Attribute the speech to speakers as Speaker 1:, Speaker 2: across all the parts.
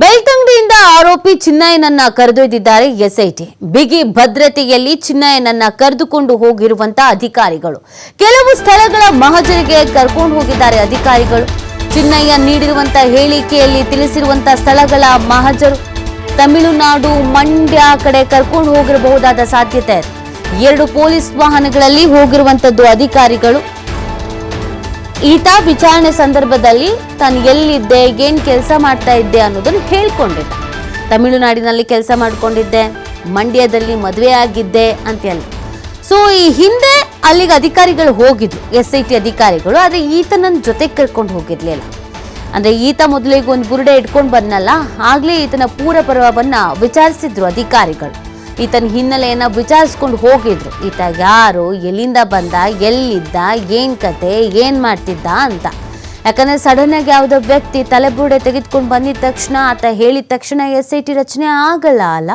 Speaker 1: ಬೆಳ್ತಂಗಡಿಯಿಂದ ಆರೋಪಿ ಚಿನ್ನಯ್ಯನನ್ನ ಕರೆದೊಯ್ದಿದ್ದಾರೆ ಎಸ್ಐಟಿ. ಬಿಗಿ ಭದ್ರತೆಯಲ್ಲಿ ಚಿನ್ನಯ್ಯನನ್ನ ಕರೆದುಕೊಂಡು ಹೋಗಿರುವಂತ ಅಧಿಕಾರಿಗಳು. ಕೆಲವು ಸ್ಥಳಗಳ ಮಹಜರಿಗೆ ಕರ್ಕೊಂಡು ಹೋಗಿದ್ದಾರೆ ಅಧಿಕಾರಿಗಳು. ಚಿನ್ನಯ್ಯ ನೀಡಿರುವಂತ ಹೇಳಿಕೆಯಲ್ಲಿ ತಿಳಿಸಿರುವಂತ ಸ್ಥಳಗಳ ಮಹಜರು ತಮಿಳುನಾಡು ಮಂಡ್ಯ ಕಡೆ ಕರ್ಕೊಂಡು ಹೋಗಿರಬಹುದಾದ ಸಾಧ್ಯತೆ ಇದೆ. ಎರಡು ಪೊಲೀಸ್ ವಾಹನಗಳಲ್ಲಿ ಹೋಗಿರುವಂತದ್ದು ಅಧಿಕಾರಿಗಳು. ಈತ ವಿಚಾರಣೆ ಸಂದರ್ಭದಲ್ಲಿ ತಾನು ಎಲ್ಲಿದ್ದೆ, ಏನ್ ಕೆಲಸ ಮಾಡ್ತಾ ಇದ್ದೆ ಅನ್ನೋದನ್ನು ಹೇಳ್ಕೊಂಡಿದ್ದ ತಮಿಳುನಾಡಿನಲ್ಲಿ ಕೆಲಸ ಮಾಡಿಕೊಂಡಿದ್ದೆ, ಮಂಡ್ಯದಲ್ಲಿ ಮದುವೆ ಆಗಿದ್ದೆ ಅಂತ ಹೇಳಿ. ಸೊ ಈ ಹಿಂದೆ ಅಲ್ಲಿಗೆ ಅಧಿಕಾರಿಗಳು ಹೋಗಿದ್ರು, ಎಸ್ ಐ ಟಿ ಅಧಿಕಾರಿಗಳು, ಆದರೆ ಈತ ನನ್ನ ಜೊತೆ ಕರ್ಕೊಂಡು ಹೋಗಿರ್ಲಿಲ್ಲ. ಅಂದ್ರೆ ಈತ ಮೊದಲಿಗೆ ಒಂದು ಬುರುಡೆ ಇಟ್ಕೊಂಡು ಬಂದ್ನಲ್ಲ, ಆಗ್ಲೇ ಈತನ ಪೂರ ಪರ್ವವನ್ನ ವಿಚಾರಿಸಿದ್ರು ಅಧಿಕಾರಿಗಳು. ಈತನ ಹಿನ್ನೆಲೆಯನ್ನು ವಿಚಾರಿಸ್ಕೊಂಡು ಹೋಗಿದ್ರು. ಈತ ಯಾರು ಎಲ್ಲಿಂದ ಬಂದ ಎಲ್ಲಿದ್ದ ಏನ್ ಕತೆ ಏನ್ ಮಾಡ್ತಿದ್ದ ಅಂತ. ಯಾಕಂದ್ರೆ ಸಡನ್ ಆಗಿ ಯಾವುದೋ ವ್ಯಕ್ತಿ ತಲೆಬೂಡೆ ತೆಗೆದುಕೊಂಡು ಬಂದಿದ ತಕ್ಷಣ, ಆತ ಹೇಳಿದ ತಕ್ಷಣ ಎಸ್ ಐ ಟಿ ರಚನೆ ಆಗಲ್ಲ ಅಲ್ಲ?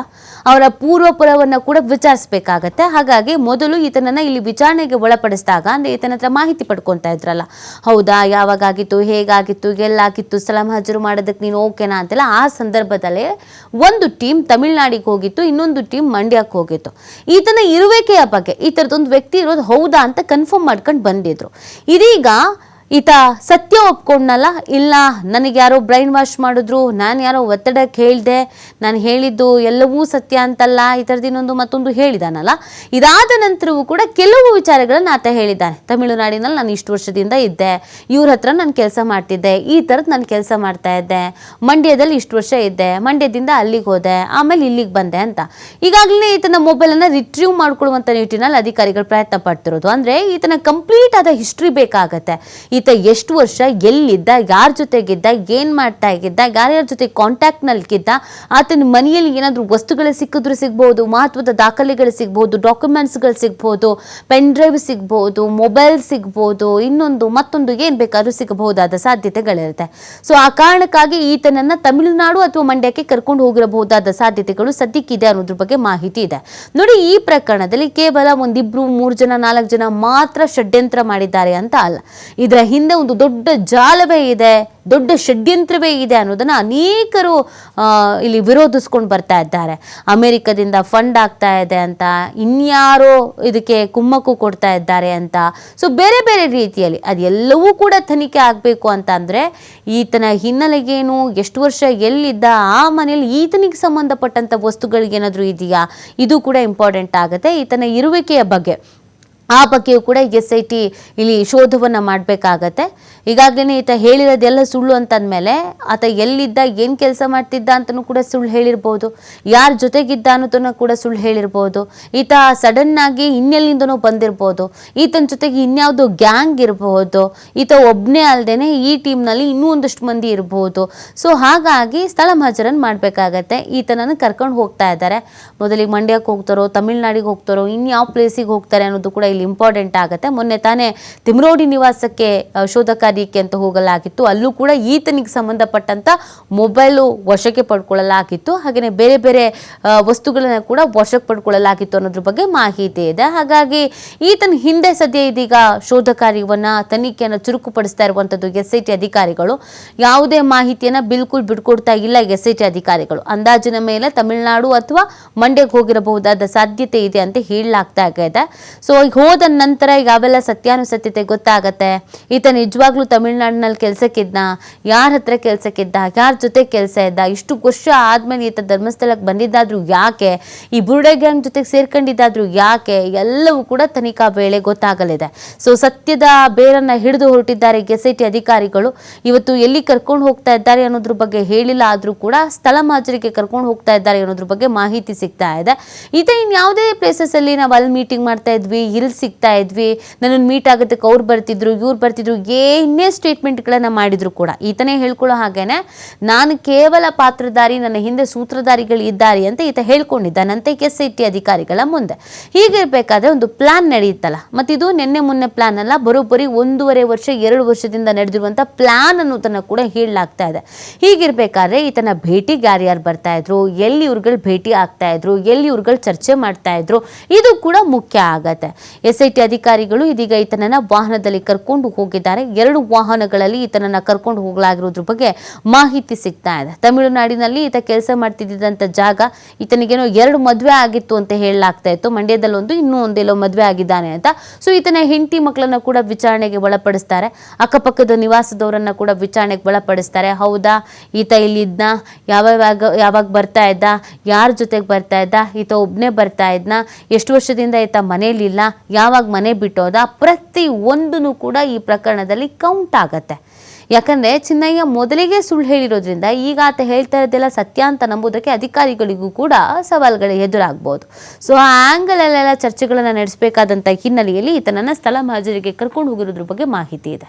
Speaker 1: ಅವರ ಪೂರ್ವಪುರವನ್ನು ಕೂಡ ವಿಚಾರಿಸ್ಬೇಕಾಗತ್ತೆ. ಹಾಗಾಗಿ ಮೊದಲು ಈತನನ್ನ ಇಲ್ಲಿ ವಿಚಾರಣೆಗೆ ಒಳಪಡಿಸಿದಾಗ, ಅಂದ್ರೆ ಈತನ ಹತ್ರ ಮಾಹಿತಿ ಪಡ್ಕೊತಾ ಇದ್ರಲ್ಲ. ಹೌದಾ, ಯಾವಾಗಾಗಿತ್ತು, ಹೇಗಾಗಿತ್ತು, ಎಲ್ಲಾಗಿತ್ತು ಸ್ಥಳ ಹಾಜರು ಮಾಡೋದಕ್ಕೆ ನೀನು ಓಕೆನಾ ಅಂತೆಲ್ಲ ಆ ಸಂದರ್ಭದಲ್ಲೇ ಒಂದು ಟೀಮ್ ತಮಿಳ್ನಾಡಿಗೆ ಹೋಗಿತ್ತು, ಇನ್ನೊಂದು ಟೀಮ್ ಮಂಡ್ಯಕ್ಕೆ ಹೋಗಿತ್ತು. ಈತನ ಇರುವಿಕೆಯ ಬಗ್ಗೆ, ಈ ಥರದೊಂದು ವ್ಯಕ್ತಿ ಇರೋದು ಹೌದಾ ಅಂತ ಕನ್ಫರ್ಮ್ ಮಾಡ್ಕೊಂಡು ಬಂದಿದ್ರು. ಇದೀಗ ಈತ ಸತ್ಯ ಒಪ್ಕೊಂಡ್ನಲ್ಲ, ಇಲ್ಲ, ನನಗೆ ಯಾರೋ ಬ್ರೈನ್ ವಾಶ್ ಮಾಡಿದ್ರು, ನಾನು ಯಾರೋ ಒತ್ತಡಕ್ಕೆ ಹೇಳಿದೆ, ನಾನು ಹೇಳಿದ್ದು ಎಲ್ಲವೂ ಸತ್ಯ ಅಂತಲ್ಲ, ಈ ಥರದ್ದು ಇನ್ನೊಂದು ಮತ್ತೊಂದು ಹೇಳಿದಾನಲ್ಲ. ಇದಾದ ನಂತರವೂ ಕೂಡ ಕೆಲವು ವಿಚಾರಗಳನ್ನು ಆತ ಹೇಳಿದ್ದಾನೆ. ತಮಿಳುನಾಡಿನಲ್ಲಿ ನಾನು ಇಷ್ಟು ವರ್ಷದಿಂದ ಇದ್ದೆ, ಇವ್ರ ಹತ್ರ ನಾನು ಕೆಲಸ ಮಾಡ್ತಿದ್ದೆ, ಈ ಥರದ್ದು ನಾನು ಕೆಲಸ ಮಾಡ್ತಾ ಇದ್ದೆ, ಮಂಡ್ಯದಲ್ಲಿ ಇಷ್ಟು ವರ್ಷ ಇದ್ದೆ, ಮಂಡ್ಯದಿಂದ ಅಲ್ಲಿಗೆ ಹೋದೆ, ಆಮೇಲೆ ಇಲ್ಲಿಗೆ ಬಂದೆ ಅಂತ. ಈಗಾಗಲೇ ಈತನ ಮೊಬೈಲನ್ನು ರಿಟ್ರೀವ್ ಮಾಡ್ಕೊಳ್ಳುವಂಥ ನಿಟ್ಟಿನಲ್ಲಿ ಅಧಿಕಾರಿಗಳು ಪ್ರಯತ್ನ ಪಡ್ತಿರೋದು. ಅಂದರೆ ಈತನ ಕಂಪ್ಲೀಟ್ ಆದ ಹಿಸ್ಟ್ರಿ ಬೇಕಾಗತ್ತೆ. ಈತ ಎಷ್ಟು ವರ್ಷ ಎಲ್ಲಿದ್ದ, ಯಾರ ಜೊತೆಗಿದ್ದ, ಏನು ಮಾಡ್ತಾ ಇದ್ದ ಯಾರ್ಯಾರ ಜೊತೆ ಕಾಂಟ್ಯಾಕ್ಟ್ನಲ್ಲಿದ್ದ ಆತನ ಮನೆಯಲ್ಲಿ ಏನಾದರೂ ವಸ್ತುಗಳು ಸಿಕ್ಕಿದ್ರು ಸಿಗ್ಬೋದು, ಮಹತ್ವದ ದಾಖಲೆಗಳು ಸಿಗ್ಬೋದು ಡಾಕ್ಯುಮೆಂಟ್ಸ್ಗಳು ಸಿಗ್ಬೋದು ಪೆನ್ ಡ್ರೈವ್ ಸಿಗ್ಬೋದು ಮೊಬೈಲ್ ಸಿಗ್ಬೋದು, ಇನ್ನೊಂದು ಮತ್ತೊಂದು ಏನು ಬೇಕಾದ್ರೂ ಸಿಗಬಹುದಾದ ಸಾಧ್ಯತೆಗಳಿರುತ್ತೆ. ಸೊ ಆ ಕಾರಣಕ್ಕಾಗಿ ಈತನನ್ನ ತಮಿಳುನಾಡು ಅಥವಾ ಮಂಡ್ಯಕ್ಕೆ ಕರ್ಕೊಂಡು ಹೋಗಿರಬಹುದಾದ ಸಾಧ್ಯತೆಗಳು ಸದ್ಯಕ್ಕಿದೆ ಅನ್ನೋದ್ರ ಬಗ್ಗೆ ಮಾಹಿತಿ ಇದೆ. ನೋಡಿ, ಈ ಪ್ರಕರಣದಲ್ಲಿ ಕೇವಲ ಒಂದಿಬ್ರು ಮೂರು ಜನ, ನಾಲ್ಕು ಜನ ಮಾತ್ರ ಷಡ್ಯಂತ್ರ ಮಾಡಿದ್ದಾರೆ ಅಂತ ಅಲ್ಲ. ಇದರ ಹಿಂದೆ ಒಂದು ದೊಡ್ಡ ಜಾಲವೇ ಇದೆ, ದೊಡ್ಡ ಷಡ್ಯಂತ್ರವೇ ಇದೆ ಅನ್ನೋದನ್ನ ಅನೇಕರು ಇಲ್ಲಿ ವಿರೋಧಿಸ್ಕೊಂಡು ಬರ್ತಾ ಇದ್ದಾರೆ. ಅಮೆರಿಕದಿಂದ ಫಂಡ್ ಆಗ್ತಾ ಇದೆ ಅಂತ, ಇನ್ಯಾರೋ ಇದಕ್ಕೆ ಕುಮ್ಮಕ್ಕು ಕೊಡ್ತಾ ಇದ್ದಾರೆ ಅಂತ. ಸೊ ಬೇರೆ ಬೇರೆ ರೀತಿಯಲ್ಲಿ ಅದೆಲ್ಲವೂ ಕೂಡ ತನಿಖೆ ಆಗಬೇಕು ಅಂತ ಅಂದರೆ, ಈತನ ಹಿನ್ನೆಲೆಗೇನು, ಎಷ್ಟು ವರ್ಷ ಎಲ್ಲಿದ್ದ, ಆ ಮನೆಯಲ್ಲಿ ಈತನಿಗೆ ಸಂಬಂಧಪಟ್ಟಂಥ ವಸ್ತುಗಳಿಗೇನಾದರೂ ಇದೆಯಾ? ಇದು ಕೂಡ ಇಂಪಾರ್ಟೆಂಟ್ ಆಗುತ್ತೆ. ಈತನ ಇರುವಿಕೆಯ ಬಗ್ಗೆ. ಆ ಬಗ್ಗೆಯೂ ಕೂಡ ಎಸ್ ಐ ಟಿ ಇಲ್ಲಿ ಶೋಧವನ್ನು ಮಾಡಬೇಕಾಗತ್ತೆ. ಈಗಾಗಲೇ ಈತ ಹೇಳಿರೋದೆಲ್ಲ ಸುಳ್ಳು ಅಂತಂದಮೇಲೆ ಆತ ಎಲ್ಲಿದ್ದ, ಏನು ಕೆಲಸ ಮಾಡ್ತಿದ್ದ ಅಂತಲೂ ಕೂಡ ಸುಳ್ಳು ಹೇಳಿರ್ಬೋದು. ಯಾರ ಜೊತೆಗಿದ್ದ ಅನ್ನೋದನ್ನು ಕೂಡ ಸುಳ್ಳು ಹೇಳಿರ್ಬೋದು. ಈತ ಸಡನ್ನಾಗಿ ಇನ್ನೆಲ್ಲಿಂದನೂ ಬಂದಿರ್ಬೋದು. ಈತನ ಜೊತೆಗೆ ಇನ್ಯಾವುದೋ ಗ್ಯಾಂಗ್ ಇರಬಹುದು ಈತ ಒಬ್ಬನೇ ಅಲ್ಲದೆ ಈ ಟೀಮ್ನಲ್ಲಿ ಇನ್ನೂ ಒಂದಷ್ಟು ಮಂದಿ ಇರಬಹುದು ಸೊ ಹಾಗಾಗಿ ಸ್ಥಳ ಮಹಜರನ್ನು ಮಾಡಬೇಕಾಗತ್ತೆ. ಈತನನ್ನು ಕರ್ಕೊಂಡು ಹೋಗ್ತಾ ಇದ್ದಾರೆ ಮೊದಲಿಗೆ ಮಂಡ್ಯಕ್ಕೆ ಹೋಗ್ತಾರೋ, ತಮಿಳ್ನಾಡಿಗೆ ಹೋಗ್ತಾರೋ, ಇನ್ಯಾವ ಪ್ಲೇಸಿಗೆ ಹೋಗ್ತಾರೆ ಅನ್ನೋದು ಕೂಡ ಇಂಪಾರ್ಟೆಂಟ್ ಆಗುತ್ತೆ. ಮೊನ್ನೆ ತಾನೇ ತಿಮ್ರೋಡಿ ನಿವಾಸಕ್ಕೆ ಶೋಧ ಕಾರ್ಯಕ್ಕೆ ಅಂತ ಹೋಗಲಾಗಿತ್ತು. ಅಲ್ಲೂ ಕೂಡ ಈತನಿಗೆ ಸಂಬಂಧಪಟ್ಟಂತ ಮೊಬೈಲು ವಶಕ್ಕೆ ಪಡ್ಕೊಳ್ಳಲಾಗಿತ್ತು. ಹಾಗೆಯೇ ಬೇರೆ ಬೇರೆ ವಸ್ತುಗಳನ್ನ ಕೂಡ ವಶಕ್ಕೆ ಪಡ್ಕೊಳ್ಳಲಾಗಿತ್ತು ಅನ್ನೋದ್ರ ಬಗ್ಗೆ ಮಾಹಿತಿ ಇದೆ. ಹಾಗಾಗಿ ಈತನ ಹಿಂದೆ ಸದ್ಯ ಇದೀಗ ಶೋಧ ಕಾರ್ಯವನ್ನ, ತನಿಖೆಯನ್ನು ಚುರುಕುಪಡಿಸ್ತಾ ಇರುವಂಥದ್ದು ಎಸ್ ಐ ಟಿ ಅಧಿಕಾರಿಗಳು. ಯಾವುದೇ ಮಾಹಿತಿಯನ್ನ ಬಿಲ್ಕುಲ್ ಬಿಟ್ಕೊಡ್ತಾ ಇಲ್ಲ ಎಸ್ ಐ ಟಿ ಅಧಿಕಾರಿಗಳು. ಅಂದಾಜಿನ ಮೇಲೆ ತಮಿಳುನಾಡು ಅಥವಾ ಮಂಡ್ಯಕ್ಕೆ ಹೋಗಿರಬಹುದಾದ ಸಾಧ್ಯತೆ ಇದೆ ಅಂತ ಹೇಳಲಾಗ್ತಾ ಇದೆ. ಸೊ ಹೋದ ನಂತರ ಈಗ ಅವೆಲ್ಲ ಸತ್ಯಾನುಸತ್ಯತೆ ಗೊತ್ತಾಗತ್ತೆ. ಈತ ನಿಜವಾಗ್ಲೂ ತಮಿಳ್ನಾಡಿನಲ್ಲಿ ಕೆಲ್ಸಕ್ಕಿದ್ದ? ಯಾರ ಹತ್ರ ಕೆಲ್ಸಕ್ಕಿದ್ದ? ಯಾರ ಜೊತೆ ಕೆಲಸ ಇದ್ದ? ಇಷ್ಟು ವರ್ಷ ಆದ್ಮೇಲೆ ಈತ ಧರ್ಮಸ್ಥಳಕ್ಕೆ ಬಂದಿದ್ದಾದ್ರೂ ಯಾಕೆ? ಈ ಬುರುಡೆ ಗ್ಯಾಂಗ್ ಜೊತೆಗೆ ಸೇರ್ಕೊಂಡಿದ್ದಾದ್ರೂ ಯಾಕೆ? ಎಲ್ಲವೂ ಕೂಡ ತನಿಖಾ ವೇಳೆ ಗೊತ್ತಾಗಲಿದೆ. ಸೊ ಸತ್ಯದ ಬೇರನ್ನ ಹಿಡಿದು ಹೊರಟಿದ್ದಾರೆ ಎಸ್ ಅಧಿಕಾರಿಗಳು. ಇವತ್ತು ಎಲ್ಲಿ ಕರ್ಕೊಂಡು ಹೋಗ್ತಾ ಇದ್ದಾರೆ ಅನ್ನೋದ್ರ ಬಗ್ಗೆ ಹೇಳಿಲ್ಲ, ಆದ್ರೂ ಕೂಡ ಸ್ಥಳ ಮಾಜರಿಗೆ ಕರ್ಕೊಂಡು ಹೋಗ್ತಾ ಇದ್ದಾರೆ ಅನ್ನೋದ್ರ ಬಗ್ಗೆ ಮಾಹಿತಿ ಸಿಗ್ತಾ ಇದೆ. ಈತ ಇನ್ ಯಾವುದೇ ಪ್ಲೇಸಸ್ ಅಲ್ಲಿ ನಾವು ಅಲ್ಲಿ ಮೀಟಿಂಗ್ ಮಾಡ್ತಾ ಇದ್ವಿ, ಇಲ್ಲಿ ಸಿಗ್ತಾ ಇದ್ವಿ. ನನ್ನನ್ನು ಮೀಟ್ ಆಗೋದಕ್ಕೆ ಅವ್ರು ಬರ್ತಿದ್ರು, ಇವ್ರು ಬರ್ತಿದ್ರು ಏನೇ ಸ್ಟೇಟ್ಮೆಂಟ್ಗಳನ್ನು ಮಾಡಿದ್ರು ಕೂಡ. ಈತನೇ ಹೇಳ್ಕೊಳ್ಳೋ ಹಾಗೇನೆ, ನಾನು ಕೇವಲ ಪಾತ್ರಧಾರಿ, ನನ್ನ ಹಿಂದೆ ಸೂತ್ರಧಾರಿಗಳು ಇದ್ದಾರೆ ಅಂತ ಈತ ಹೇಳ್ಕೊಂಡಿದ್ದಾನಂತೆ ಎಸ್ ಐ ಟಿ ಅಧಿಕಾರಿಗಳ ಮುಂದೆ. ಹೀಗಿರಬೇಕಾದ್ರೆ ಒಂದು ಪ್ಲಾನ್ ನಡೆಯುತ್ತಲ್ಲ. ಮತ್ತಿದು ನಿನ್ನೆ ಮೊನ್ನೆ ಪ್ಲಾನ್ ಅಲ್ಲ, ಬರೋಬ್ಬರಿ ಒಂದೂವರೆ ವರ್ಷ, ಎರಡು ವರ್ಷದಿಂದ ನಡೆದಿರುವಂಥ ಪ್ಲಾನ್ ಅನ್ನೋದನ್ನು ಕೂಡ ಹೇಳಲಾಗ್ತಾ ಇದೆ. ಹೀಗಿರಬೇಕಾದ್ರೆ ಈತನ ಭೇಟಿ ಯಾರ್ಯಾರು ಬರ್ತಾ ಇದ್ರು? ಎಲ್ಲಿ ಇವ್ರುಗಳು ಭೇಟಿ ಆಗ್ತಾ ಇದ್ರು? ಎಲ್ಲಿ ಇವ್ರುಗಳು ಚರ್ಚೆ ಮಾಡ್ತಾ ಇದ್ರು? ಇದು ಕೂಡ ಮುಖ್ಯ ಆಗತ್ತೆ. ಎಸ್ಐಟಿ ಅಧಿಕಾರಿಗಳು ಇದೀಗ ಈತನನ್ನ ವಾಹನದಲ್ಲಿ ಕರ್ಕೊಂಡು ಹೋಗಿದ್ದಾರೆ. ಎರಡು ವಾಹನಗಳಲ್ಲಿ ಈತನನ್ನ ಕರ್ಕೊಂಡು ಹೋಗಲಾಗಿರೋದ್ರ ಬಗ್ಗೆ ಮಾಹಿತಿ ಸಿಗ್ತಾ ಇದೆ. ತಮಿಳುನಾಡಿನಲ್ಲಿ ಈತ ಕೆಲಸ ಮಾಡ್ತಿದ್ದಂತ ಜಾಗ ಈತನಿಗೇನೋ ಎರಡು ಮದುವೆ ಆಗಿತ್ತು ಅಂತ ಹೇಳಲಾಗ್ತಾ ಇತ್ತು. ಮಂಡ್ಯದಲ್ಲೊಂದು, ಇನ್ನೂ ಒಂದೆಲ್ಲೋ ಮದುವೆ ಆಗಿದ್ದಾನೆ ಅಂತ. ಸೊ ಈತನ ಹೆಂಡತಿ ಮಕ್ಕಳನ್ನ ಕೂಡ ವಿಚಾರಣೆಗೆ ಒಳಪಡಿಸ್ತಾರೆ. ಅಕ್ಕಪಕ್ಕದ ನಿವಾಸದವರನ್ನ ಕೂಡ ವಿಚಾರಣೆಗೆ ಒಳಪಡಿಸ್ತಾರೆ. ಹೌದಾ? ಈತ ಇಲ್ಲಿದ್ನ? ಯಾವಾಗ ಯಾವಾಗ ಬರ್ತಾ ಇದ್ದ? ಯಾರ ಜೊತೆಗೆ ಬರ್ತಾ ಇದ್ದ? ಈತ ಒಬ್ಬನೇ ಬರ್ತಾ ಇದ್ನ? ಎಷ್ಟು ವರ್ಷದಿಂದ ಈತ ಮನೇಲಿಲ್ಲ? ಯಾವಾಗ ಮನೆ ಬಿಟ್ಟೋದ ಪ್ರತಿ ಒಂದೂ ಕೂಡ ಈ ಪ್ರಕರಣದಲ್ಲಿ ಕೌಂಟ್ ಆಗತ್ತೆ. ಯಾಕಂದ್ರೆ ಚಿನ್ನಯ್ಯ ಮೊದಲಿಗೆ ಸುಳ್ಳು ಹೇಳಿರೋದ್ರಿಂದ ಈಗ ಆತ ಹೇಳ್ತಾ ಇರೋದೆಲ್ಲ ಸತ್ಯ ಅಂತ ನಂಬೋದಕ್ಕೆ ಅಧಿಕಾರಿಗಳಿಗೂ ಕೂಡ ಸವಾಲುಗಳು ಎದುರಾಗ್ಬೋದು. ಸೊ ಆ ಆ್ಯಂಗಲಲ್ಲೆಲ್ಲ ಚರ್ಚೆಗಳನ್ನು ನಡೆಸಬೇಕಾದಂಥ ಹಿನ್ನೆಲೆಯಲ್ಲಿ ಈತನನ್ನು ಸ್ಥಳ ಮಾಜರಿಗೆ ಕರ್ಕೊಂಡು ಹೋಗಿರೋದ್ರ ಬಗ್ಗೆ ಮಾಹಿತಿ ಇದೆ.